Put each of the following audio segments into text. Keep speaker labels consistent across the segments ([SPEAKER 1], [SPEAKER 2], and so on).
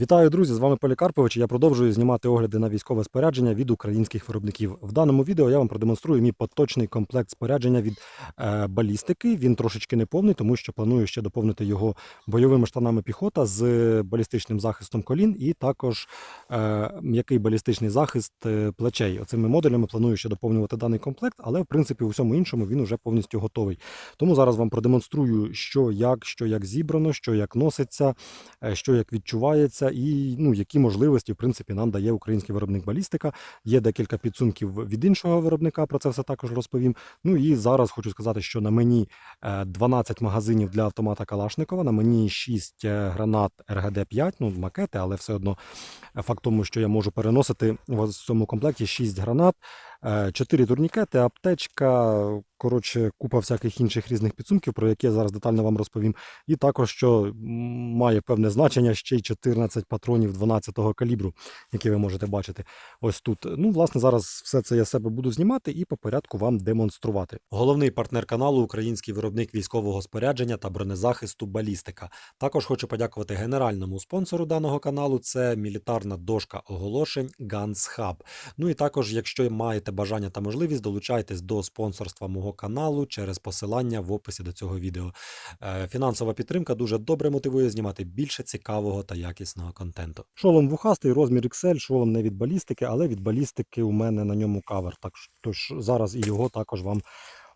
[SPEAKER 1] Вітаю, друзі! З вами Полікарпович. Я продовжую знімати огляди на військове спорядження від українських виробників. В даному відео я вам продемонструю мій поточний комплект спорядження від е, балістики. Він трошечки не повний, тому що планую ще доповнити його бойовими штанами піхота з балістичним захистом колін і також е, м'який балістичний захист е, плечей. Оцими модулями планую ще доповнювати даний комплект, але в принципі у всьому іншому він вже повністю готовий. Тому зараз вам продемонструю, що як, що як зібрано, що як носиться, е, що як відчувається, і ну, які можливості в принципі нам дає український виробник балістика. Є декілька підсумків від іншого виробника. Про це все також розповім. Ну і зараз хочу сказати, що на мені е, 12 магазинів для автомата Калашникова, на мені 6 е, гранат РГД-5, ну макети, але все одно е, факт тому, що я можу переносити в цьому комплекті 6 гранат. 4 турнікети, аптечка, коротше, купа всяких інших різних підсумків, про які я зараз детально вам розповім. І також, що має певне значення, ще й 14 патронів 12-го калібру, які ви можете бачити ось тут. Ну, власне, зараз все це я себе буду знімати і по порядку вам демонструвати. Головний партнер каналу український виробник військового спорядження та бронезахисту Балістика. Також хочу подякувати генеральному спонсору даного каналу. Це мілітарна дошка оголошень Guns Hub. Ну і також, якщо маєте бажання та можливість, долучайтесь до спонсорства мого каналу через посилання в описі до цього відео. Е, Фінансова підтримка дуже добре мотивує знімати більше цікавого та якісного контенту. Шолом вухастий, розмір XL, шолом не від балістики, але від балістики у мене на ньому кавер. Так що- зараз і його також вам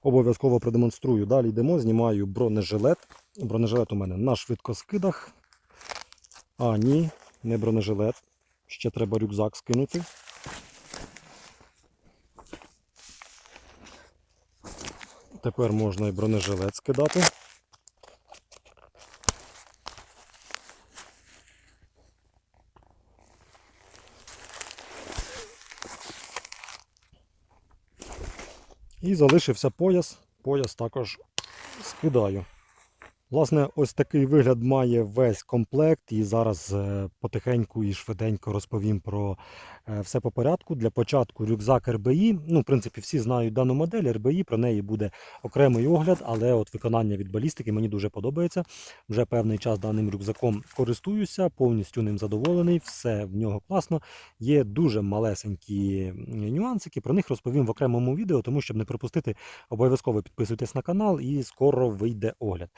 [SPEAKER 1] обов'язково продемонструю. Далі йдемо, знімаю бронежилет. Бронежилет у мене на швидкоскидах. А, ні, не бронежилет. Ще треба рюкзак скинути. Тепер можна і бронежилет скидати. І залишився пояс. Пояс також скидаю. Власне, ось такий вигляд має весь комплект, і зараз е, потихеньку і швиденько розповім про е, все по порядку. Для початку рюкзак РБІ. Ну, в принципі, всі знають дану модель РБІ, про неї буде окремий огляд, але от виконання від балістики мені дуже подобається. Вже певний час даним рюкзаком користуюся, повністю ним задоволений, все в нього класно. Є дуже малесенькі нюансики, про них розповім в окремому відео, тому щоб не пропустити, обов'язково підписуйтесь на канал і скоро вийде огляд.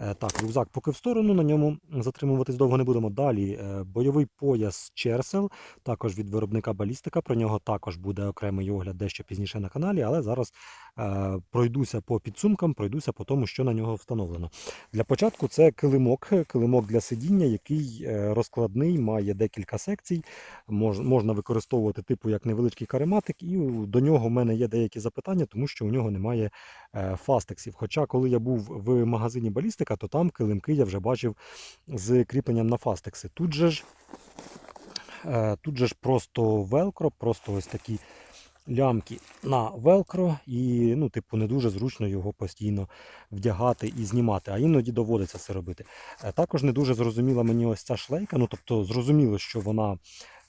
[SPEAKER 1] Е, Так, рюкзак поки в сторону, на ньому затримуватись довго не будемо. Далі е, бойовий пояс Черсел, також від виробника балістика. Про нього також буде окремий огляд дещо пізніше на каналі, але зараз е, пройдуся по підсумкам, пройдуся по тому, що на нього встановлено. Для початку це килимок, килимок для сидіння, який е, розкладний, має декілька секцій. Мож, можна використовувати типу як невеличкий карематик, і до нього в мене є деякі запитання, тому що у нього немає фастексів. Хоча, коли я був в магазині балістика, то там килимки я вже бачив з кріпленням на фастекси. Тут же ж, е, тут же ж просто велкро, просто ось такі лямки на велкро, і ну, типу, не дуже зручно його постійно вдягати і знімати, а іноді доводиться це робити. Е, Також не дуже зрозуміла мені ось ця шлейка. Ну тобто зрозуміло, що вона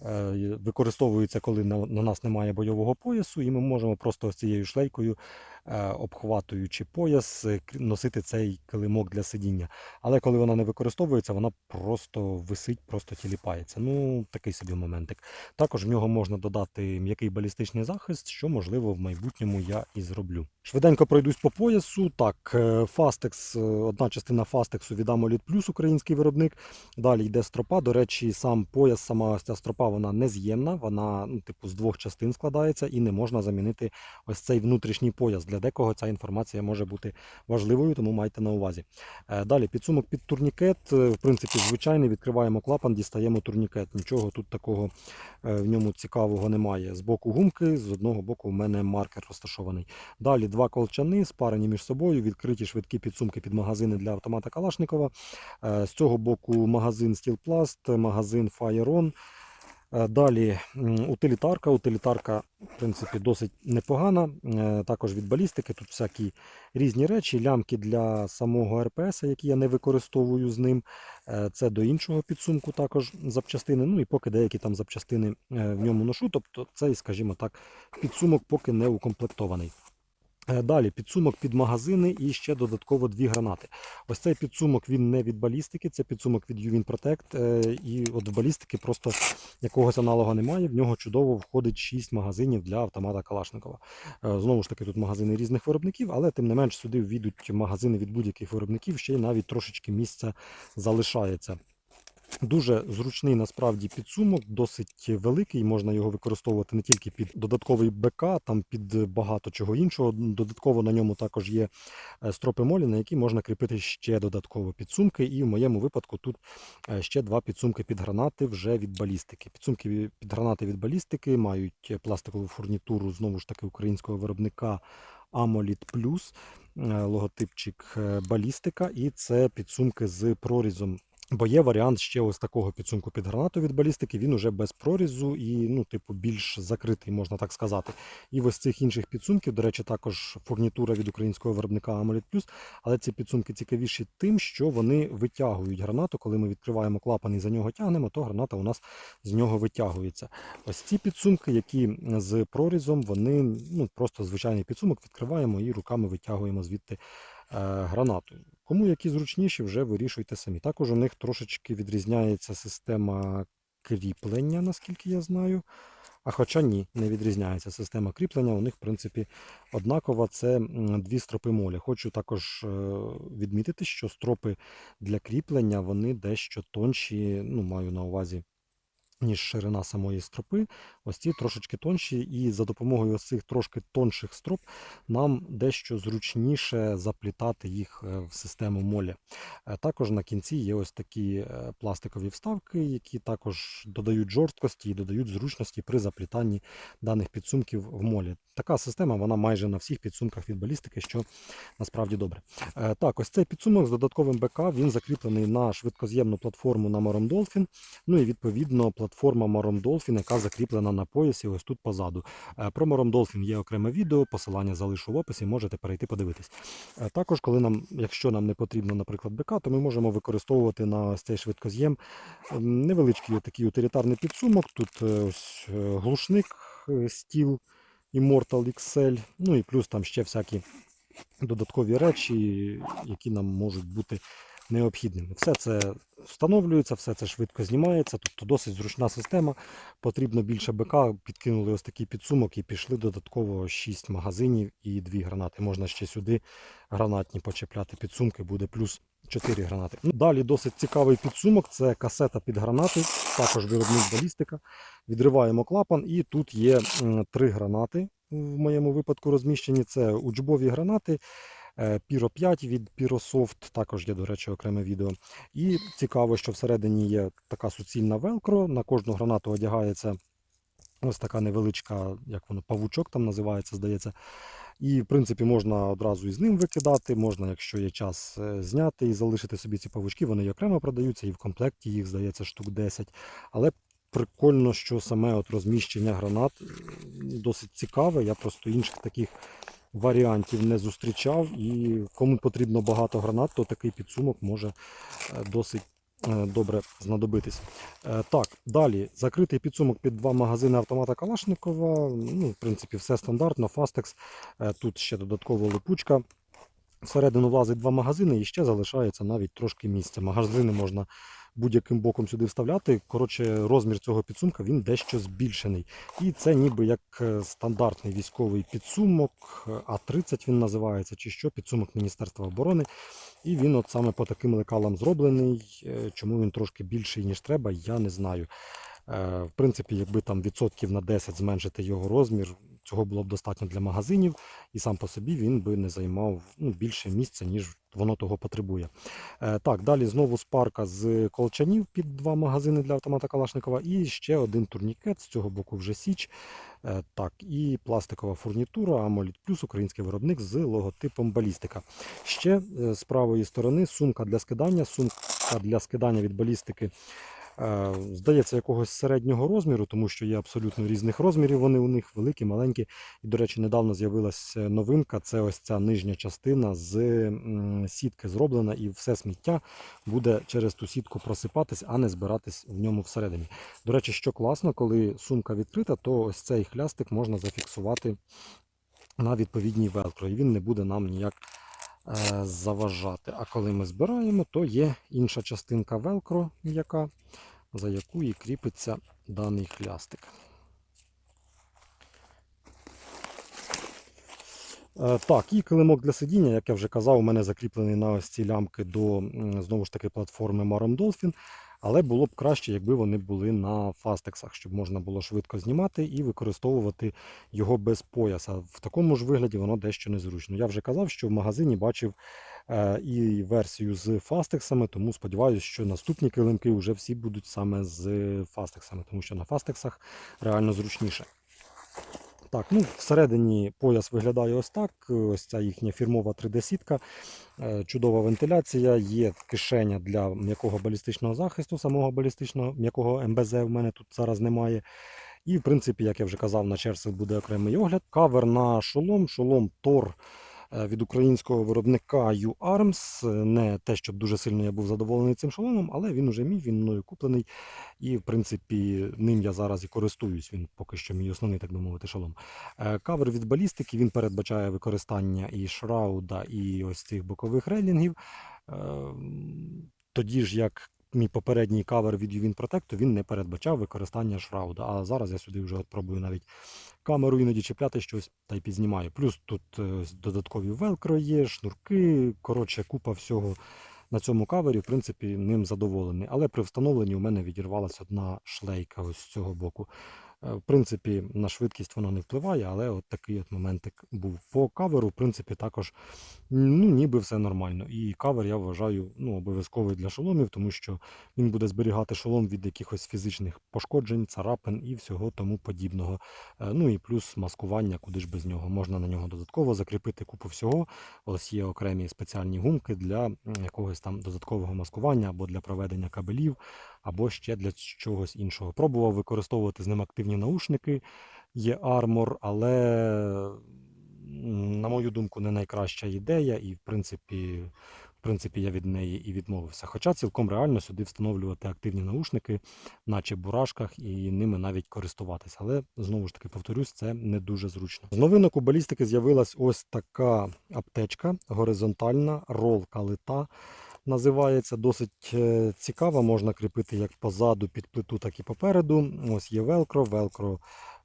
[SPEAKER 1] е, використовується, коли на, на нас немає бойового поясу, і ми можемо просто ось цією шлейкою, обхватуючи пояс, е, носити цей килимок для сидіння. Але коли вона не використовується, вона просто висить, просто тіліпається. Ну, такий собі моментик. Також в нього можна додати м'який балістичний захист, що можливо в майбутньому я і зроблю. Швиденько пройдусь по поясу. Так, е, е, одна частина Фастексу від Amolid Plus, український виробник. Далі йде стропа. До речі, сам пояс, сама ця стропа, вона нез'ємна, вона ну, типу з двох частин складається і не можна замінити ось цей внутрішній пояс. Для декого ця інформація може бути важливою, тому майте на увазі. Е, Далі підсумок під турнікет. Е, В принципі, звичайний. Відкриваємо клапан, дістаємо турнікет. Нічого тут такого е, в ньому цікавого немає. З боку гумки, з одного боку, в мене маркер розташований. Далі два колчани, спарені між собою, відкриті швидкі підсумки під магазини для автомата Калашникова. З цього боку магазин Стілпласт, магазин Fireon. Е, Далі утилітарка. Утилітарка, в принципі, досить непогана. Е, Також від балістики. Тут всякі різні речі, лямки для самого РПС, які я не використовую з ним. Е, Це до іншого підсумку також запчастини. Ну і поки деякі там запчастини е, в ньому ношу. Тобто цей, скажімо так, підсумок поки не укомплектований. Е, Далі підсумок під магазини і ще додатково дві гранати. Ось цей підсумок він не від балістики, це підсумок від Ювін Protect. е, І от в балістики просто якогось аналога немає. В нього чудово входить 6 магазинів для автомата Калашникова. Е, Знову ж таки, тут магазини різних виробників, але тим не менш сюди війдуть магазини від будь-яких виробників, ще й навіть трошечки місця залишається. Дуже зручний насправді підсумок, досить великий. Можна його використовувати не тільки під додатковий БК, там під багато чого іншого. Додатково на ньому також є е, стропи молі, на які можна кріпити ще додатково підсумки. І в моєму випадку тут е, ще два підсумки під гранати вже від балістики. Підсумки під гранати від балістики мають пластикову фурнітуру знову ж таки українського виробника AMOLED Plus, е, логотипчик балістика, і це підсумки з прорізом. Бо є варіант ще ось такого підсумку під гранату від балістики. Він уже без прорізу і, ну, типу, більш закритий, можна так сказати. І ось цих інших підсумків, до речі, також фурнітура від українського виробника AMOLED. Але ці підсумки цікавіші тим, що вони витягують гранату. Коли ми відкриваємо клапан і за нього тягнемо, то граната у нас з нього витягується. Ось ці підсумки, які з прорізом, вони ну, просто звичайний підсумок відкриваємо і руками витягуємо звідти е, гранату. Кому які зручніші, вже вирішуйте самі. Також у них трошечки відрізняється система кріплення, наскільки я знаю. А хоча ні, не відрізняється система кріплення. У них, в принципі, однакова це дві стропи моля. Хочу також е, відмітити, що стропи для кріплення вони дещо тонші, ну, маю на увазі, ніж ширина самої стропи. Ось ці трошечки тонші, і за допомогою цих трошки тонших строп нам дещо зручніше заплітати їх е, в систему молі. Е, Також на кінці є ось такі е, пластикові вставки, які також додають жорсткості і додають зручності при заплітанні даних підсумків в молі. Така система вона майже на всіх підсумках від балістики, що насправді добре. Так, ось цей підсумок з додатковим БК він закріплений на швидкоз'ємну платформу на Morom Dolphin. Ну і відповідно платформа Morom Dolphin, яка закріплена на поясі ось тут позаду. Е, Про Morom Dolphin є окреме відео, посилання залишу в описі, можете перейти подивитись. Е, Також, коли нам, якщо нам не потрібно, наприклад, БК, то ми можемо використовувати на цей швидкоз'єм ем, невеличкий такий утилітарний підсумок. Тут е, ось глушник стіл Immortal XL, ну і плюс там ще всякі додаткові речі, які нам можуть бути необхідними. Все це встановлюється, все це швидко знімається, тобто досить зручна система. Потрібно більше БК, підкинули ось такий підсумок і пішли додатково 6 магазинів і 2 гранати. Можна ще сюди гранатні почепляти підсумки, буде плюс 4 гранати. Ну, далі досить цікавий підсумок це касета під гранати, також виробник балістика. Відриваємо клапан, і тут є м, три гранати в моєму випадку розміщені. Це учбові гранати. Е, Pyro 5 від Pyrosoft, також є, до речі, окреме відео. І цікаво, що всередині є така суцільна велкро. На кожну гранату одягається ось така невеличка, як воно, павучок там називається, здається. І, в принципі, можна одразу із ним викидати, можна, якщо є час, е, зняти і залишити собі ці павучки. Вони окремо продаються, і в комплекті їх, здається, штук 10. Але прикольно, що саме от розміщення гранат досить цікаве. Я просто інших таких варіантів не зустрічав. І кому потрібно багато гранат, то такий підсумок може е, досить е, добре знадобитись. Е, Так, далі закритий підсумок під два магазини автомата Калашникова. Ну, в принципі, все стандартно. Е, Тут ще додаткова липучка. Всередину влазить два магазини і ще залишається навіть трошки місця. Магазини можна будь-яким боком сюди вставляти. Коротше, розмір цього підсумка він дещо збільшений. І це ніби як е, стандартний військовий підсумок, е, А30 він називається, чи що, підсумок Міністерства оборони. І він от саме по таким лекалам зроблений. Е, Чому він трошки більший, ніж треба, я не знаю. В принципі, якби там відсотків на 10 зменшити його розмір, цього було б достатньо для магазинів, і сам по собі він би не займав ну, більше місця, ніж воно того потребує. Е, Так, далі знову спарка з колчанів під два магазини для автомата Калашникова, і ще один турнікет, з цього боку вже Січ. Е, Так, і пластикова фурнітура AMOLED Plus, український виробник з логотипом балістика. Ще е, з правої сторони сумка для скидання, сумка для скидання від балістики. Е, Здається, якогось середнього розміру, тому що є абсолютно різних розмірів. Вони у них великі, маленькі. І, до речі, недавно з'явилася новинка. Це ось ця нижня частина з сітки зроблена, і все сміття буде через ту сітку просипатись, а не збиратись в ньому всередині. До речі, що класно, коли сумка відкрита, то ось цей хлястик можна зафіксувати на відповідній велкро, і він не буде нам ніяк е, заважати. А коли ми збираємо, то є інша частинка велкро, яка, за яку і кріпиться даний хлястик. Е, Так, і килимок для сидіння, як я вже казав, у мене закріплений на ось ці лямки до знову ж таки платформи Marom Dolphin. Але було б краще, якби вони були на фастексах, щоб можна було швидко знімати і використовувати його без пояса. В такому ж вигляді воно дещо незручно. Я вже казав, що в магазині бачив е, і версію з фастексами, тому сподіваюся, що наступні килимки вже всі будуть саме з фастексами, тому що на фастексах реально зручніше. Так, ну всередині пояс виглядає ось так. Ось ця їхня фірмова 3D-сітка. Е, Чудова вентиляція, є кишеня для м'якого балістичного захисту, самого балістичного м'якого МБЗ в мене тут зараз немає. І, в принципі, як я вже казав, на черзі буде окремий огляд. Кавер на шолом, шолом Тор від українського виробника U-Arms. Е, Не те, щоб дуже сильно я був задоволений цим шоломом, але він уже мій, він мною куплений. І, в принципі, ним я зараз і користуюсь. Він поки що мій основний, так би мовити, шолом. Е, Кавер від балістики він передбачає використання і шрауда, і ось цих бокових рейлінгів. Е, Тоді ж, як мій попередній кавер від UVIN Protect, він не передбачав використання шрауда. А зараз я сюди вже от пробую навіть камеру іноді чіпляти щось та й підзнімаю. Плюс тут е, додаткові велкро є, шнурки, коротше, купа всього на цьому кавері, в принципі, ним задоволений. Але при встановленні у мене відірвалася одна шлейка ось з цього боку. Е, В принципі, на швидкість воно не впливає, але от такий от моментик був. По каверу, в принципі, також ну, ніби все нормально. І кавер я вважаю ну, обов'язковий для шоломів, тому що він буде зберігати шолом від якихось фізичних пошкоджень, царапин і всього тому подібного. Е, Ну і плюс маскування, куди ж без нього. Можна на нього додатково закріпити купу всього. Ось є окремі спеціальні гумки для якогось там додаткового маскування або для проведення кабелів, або ще для чогось іншого. Пробував використовувати з ним активні наушники, є армор, але, на мою думку, не найкраща ідея, і в принципі. В принципі, я від неї і відмовився. Хоча цілком реально сюди встановлювати активні наушники, наче бурашках, і ними навіть користуватися. Але знову ж таки повторюсь, це не дуже зручно. З новинок у балістики з'явилась ось така аптечка горизонтальна, ролка лита. Називається досить е, цікава, можна кріпити як позаду під плиту, так і попереду. Ось є велкро. Велкро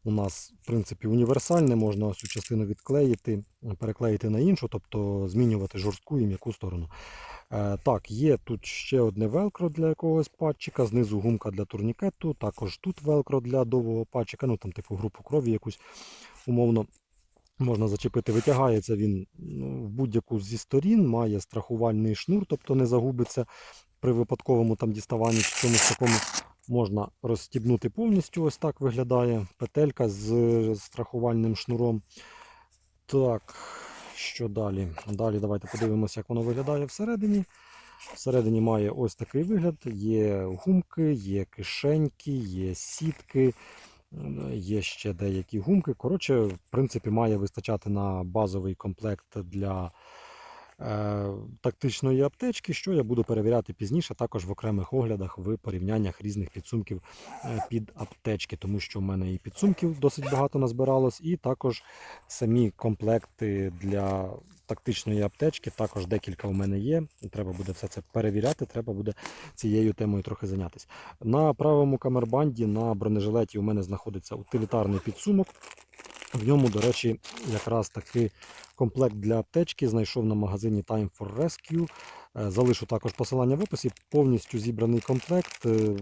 [SPEAKER 1] у нас, в принципі, універсальне, можна ось цю частину відклеїти, переклеїти на іншу, тобто змінювати жорстку і м'яку сторону. Е, Так, є тут ще одне велкро для якогось патчика, знизу гумка для турнікету, також тут велкро для довгого патчика, ну там типу групу крові якусь умовно. Можна зачепити, витягається він ну, в будь-яку зі сторін, має страхувальний шнур, тобто не загубиться при випадковому там діставанні чи чомусь такому. Можна розстібнути повністю, ось так виглядає петелька з страхувальним шнуром. Так, що далі? Далі давайте подивимося, як воно виглядає всередині. Всередині має ось такий вигляд: є гумки, є кишеньки, є сітки, є ще деякі гумки. Коротше, в принципі, має вистачати на базовий комплект для тактичної аптечки, що я буду перевіряти пізніше, також в окремих оглядах в порівняннях різних підсумків е, під аптечки, тому що в мене і підсумків досить багато назбиралось, і також самі комплекти для тактичної аптечки, також декілька у мене є. Треба буде все це перевіряти, треба буде цією темою трохи зайнятися. На правому камербанді на бронежилеті у мене знаходиться утилітарний підсумок. В ньому, до речі, якраз таки комплект для аптечки знайшов на магазині Time for Rescue. Е, Залишу також посилання в описі. Повністю зібраний комплект. Е,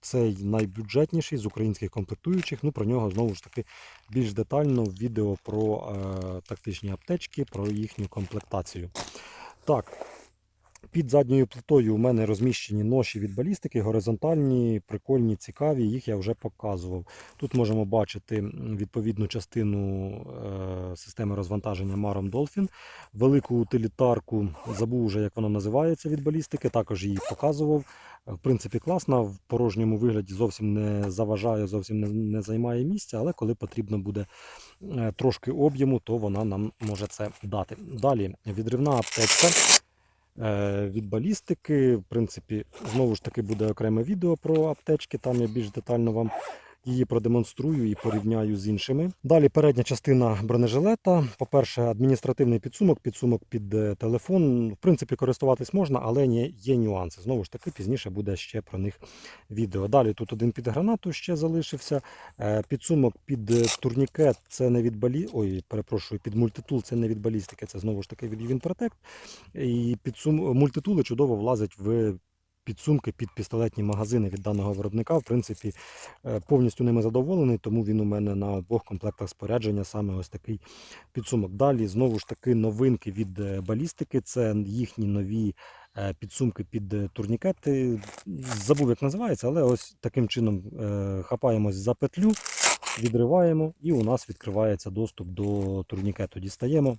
[SPEAKER 1] Цей найбюджетніший з українських комплектуючих. Ну, про нього знову ж таки більш детально в відео про е, тактичні аптечки, про їхню комплектацію. Так, під задньою плитою у мене розміщені ноші від балістики, горизонтальні, прикольні, цікаві. Їх я вже показував. Тут можемо бачити відповідну частину е, системи розвантаження Marom Dolphin. Велику утилітарку, забув вже, як вона називається від балістики, також її показував. В принципі, класна, в порожньому вигляді зовсім не заважає, зовсім не, займає місця, але коли потрібно буде е, трошки об'єму, то вона нам може це дати. Далі відривна аптечка е, від балістики. В принципі, знову ж таки буде окреме відео про аптечки, там я більш детально вам її продемонструю і порівняю з іншими. Далі передня частина бронежилета. По-перше, адміністративний підсумок, підсумок під е, телефон. В принципі, користуватись можна, але є нюанси. Знову ж таки, пізніше буде ще про них відео. Далі тут один під гранату ще залишився. Е, Підсумок під е, турнікет це не від балі... Ой, перепрошую, під мультитул це не від балістики, це знову ж таки від Вінпротект. І підсум... мультитули чудово влазять в підсумки під пістолетні магазини від даного виробника. В принципі, е, повністю ними задоволений, тому він у мене на обох комплектах спорядження саме ось такий підсумок. Далі знову ж таки новинки від е, балістики. Це їхні нові е, підсумки під турнікети. Забув, як називається, але ось таким чином хапаємось за петлю, відриваємо, і у нас відкривається доступ до турнікету. Дістаємо,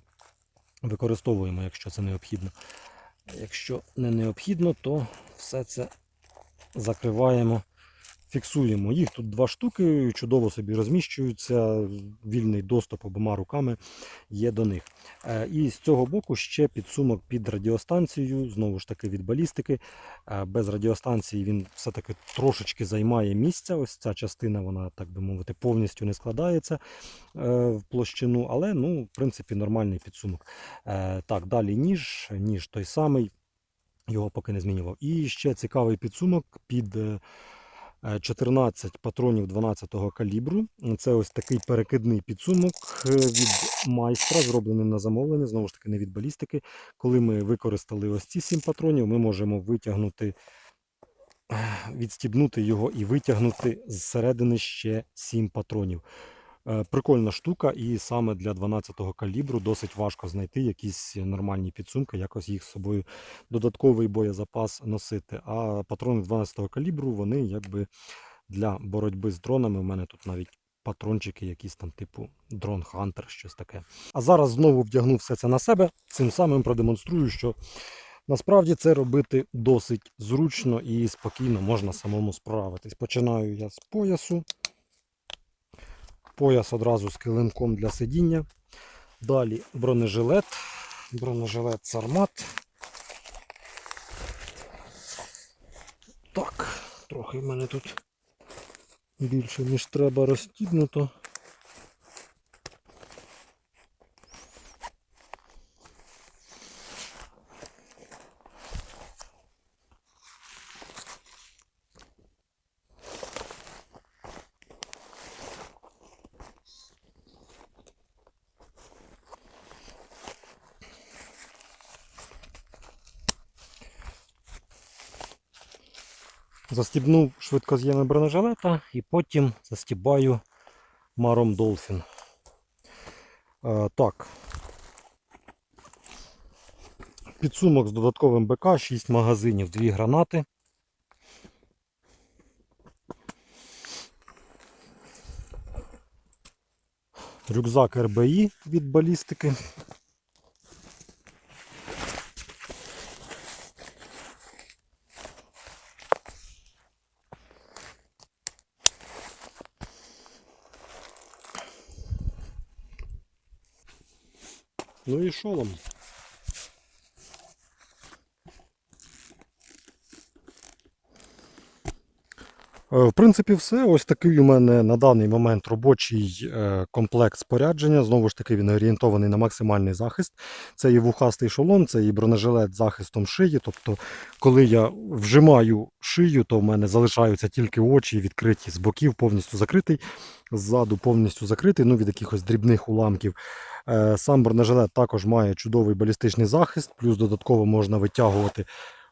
[SPEAKER 1] використовуємо, якщо це необхідно. Якщо не необхідно, то все це закриваємо, фіксуємо. Їх тут два штуки, чудово собі розміщуються, вільний доступ обома руками є до них. Е, І з цього боку ще підсумок під радіостанцію, знову ж таки від балістики. Е, Без радіостанції він все-таки трошечки займає місця. Ось ця частина, вона, так би мовити, повністю не складається е, в площину, але ну, в принципі нормальний підсумок. Так, далі ніж, ніж той самий, його поки не змінював. І ще цікавий підсумок під 14 патронів 12-го калібру. Це ось такий перекидний підсумок е, від майстра, зроблений на замовлення, знову ж таки, не від балістики. Коли ми використали ось ці 7 патронів, ми можемо витягнути, е, відстібнути його і витягнути зсередини ще 7 патронів. Е, Прикольна штука, і саме для 12-го калібру досить важко знайти якісь нормальні підсумки, якось їх з собою додатковий боєзапас носити. А патрони 12-го калібру, вони якби для боротьби з дронами. У мене тут навіть патрончики, якісь там, типу дрон Хантер, щось таке. А зараз знову вдягну все це на себе. Цим самим продемонструю, що насправді це робити досить зручно і спокійно можна самому справитись. Починаю я з поясу. Пояс одразу з килимком для сидіння. Далі бронежилет. Бронежилет Сармат. Так, трохи в мене тут більше, ніж треба розстібнуто. Застібнув швидкоз'єми бронежилета і потім застібаю маром Dolphin. Е, так. Підсумок з додатковим БК, 6 магазинів, 2 гранати. Рюкзак РБІ від балістики. Ну і шолом. В принципі, все. Ось такий у мене на даний момент робочий е, комплект спорядження. Знову ж таки, він орієнтований на максимальний захист. Це і вухастий шолом, це і бронежилет з захистом шиї. Тобто, коли я вжимаю шию, то в мене залишаються тільки очі відкриті з боків, повністю закритий, ззаду повністю закритий, ну від якихось дрібних уламків. Е, Сам бронежилет також має чудовий балістичний захист, плюс додатково можна витягувати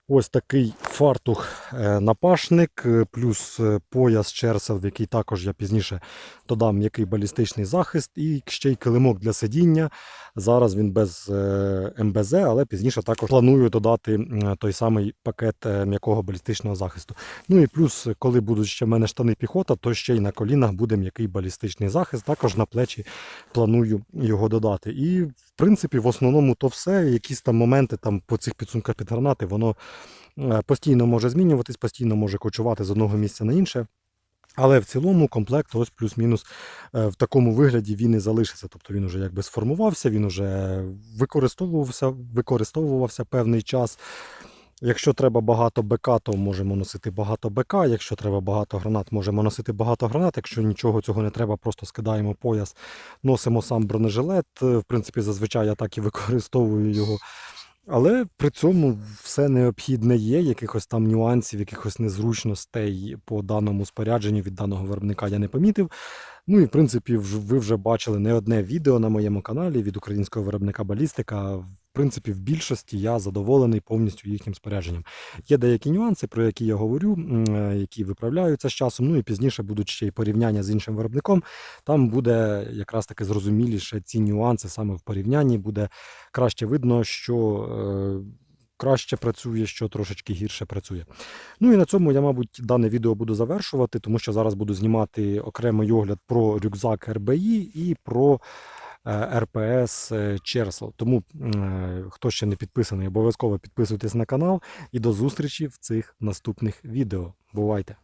[SPEAKER 1] ось такий фартух е, е, плюс е, пояс черсел, в який також я пізніше додам м'який балістичний захист, і ще й килимок для сидіння. Зараз він без МБЗ, але пізніше також планую додати той самий пакет м'якого балістичного захисту. Ну і плюс, коли будуть ще в мене штани піхота, то ще й на колінах буде м'який балістичний захист. Також на плечі планую його додати. І принципі, в основному то все. Якісь там моменти там по цих підсумках під гранати, воно е, постійно може змінюватись, постійно може кочувати з одного місця на інше. Але в цілому комплект ось плюс-мінус е, в такому вигляді він і залишиться. Тобто він вже якби сформувався, він вже використовувався, використовувався певний час. Якщо треба багато БК, то можемо носити багато БК. Якщо треба багато гранат, можемо носити багато гранат. Якщо нічого цього не треба, просто скидаємо пояс, носимо сам бронежилет. В принципі, зазвичай я так і використовую його. Але при цьому все необхідне є, якихось там нюансів, якихось незручностей по даному спорядженню від даного виробника я не помітив. Ну і в принципі, ви вже бачили не одне відео на моєму каналі від українського виробника Балістика. Принципі, в більшості я задоволений повністю їхнім спорядженням. Є деякі нюанси, про які я говорю, е, які виправляються з часом. Ну і пізніше будуть ще й порівняння з іншим виробником. Там буде якраз таки зрозуміліше ці нюанси саме в порівнянні. Буде краще видно, що е, краще працює, що трошечки гірше працює. Ну і на цьому я, мабуть, дане відео буду завершувати, тому що зараз буду знімати окремий огляд про рюкзак РБІ і про РПС е, Черсло. Тому, е, хто ще не підписаний, обов'язково підписуйтесь на канал і до зустрічі в цих наступних відео. Бувайте!